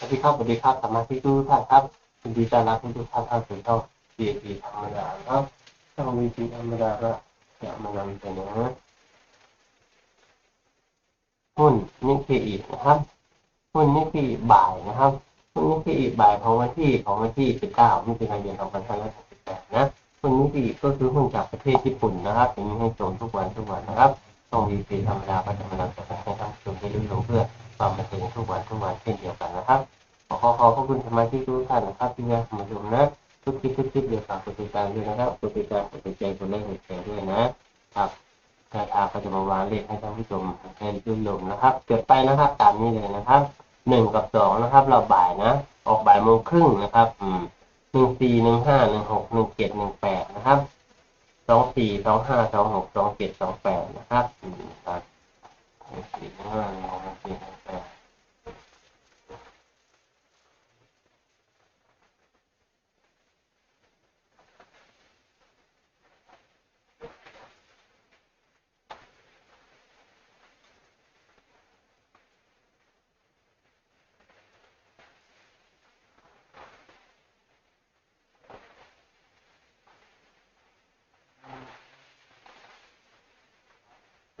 สวัสดีครับสวัสดีครับสมาชิกทุกท่านครับยินดีต้อนรับทุกท่านเข้าสู่ช่อง CAP ธรรมดาครับช่อง VP ธรรมดาก็จะมานำเสนอหุ้นนิกเกอินะครับหุ้นนิกเกอิบ่ายนะครับหุ้นนิกเกอิบ่ายของวันที่ของวันที่ 19มิถุนายน2568นะหุ้นนิกเกอิก็คือหุ้นจากประเทศญี่ปุ่นนะครับจะมีให้ชมทุกวันทุกวันนะครับช่อง VP ธรรมดาก็จะมานำเสนอให้ท่านผู้ชมได้รู้ลงเพื่อความบันเทิงทุกวันทุกวันเช่นเดียวกัน นะครับ ขอขอขอบพระคุณสมาชิกทุกท่านนะครับที่มาชมนะทุกคลิปทุกคลิปเดี๋ยวฝากกดติดตามด้วยนะครับกดติดตามกดติดใจกดไลค์กดแชร์ด้วยนะครับแาทาก็จะมาวางเลขให้ท่านผู้ชมให้ดูลมนะครับเกิดไปนะครับตามนี้เลยนะครับหนึ่งกับสองนะครับ เราบ่ายนะ ออกบ่ายโมงครึ่งนะครับอืมหนึ่งสี่หนึ่งห้าหนึ่งหกหนึ่งเจ็ดหนึ่งแปดนะครับสองสี่สองห้าสองหกสองเจ็ดสองแปดนะครับอืมครับหนึ่งสี่หนึ่งห้าหนึ่งหกหนึ่งเจ็ด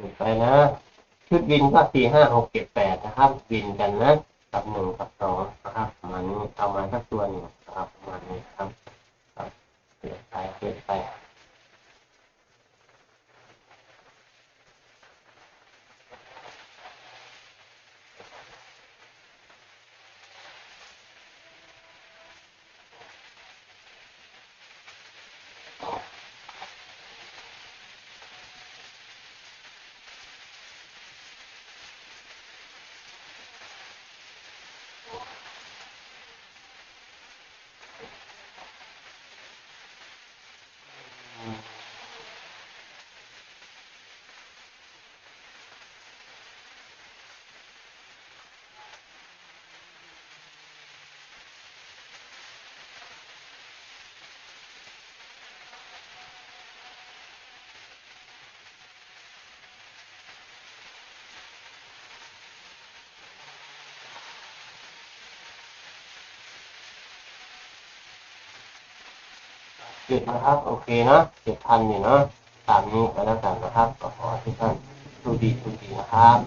ถูกไปนะ ชุดวินก็สี่ห้าหกเจ็ดแปดนะครับ วินกันนะ กับหนึ่งกับสองนะครับประมาณนี้เอามาสักตัวหนึ่งนะครับประมาณนี้ครับครับเปลี่ยนไปเปลี่ยนไป เจ็ดนะครับ โอเคเนาะเจ็ดพันอยู่เนาะตามนี้ก็แล้วกันนะครับก็ขอให้ทุกท่านดูดีดูดีนะครับ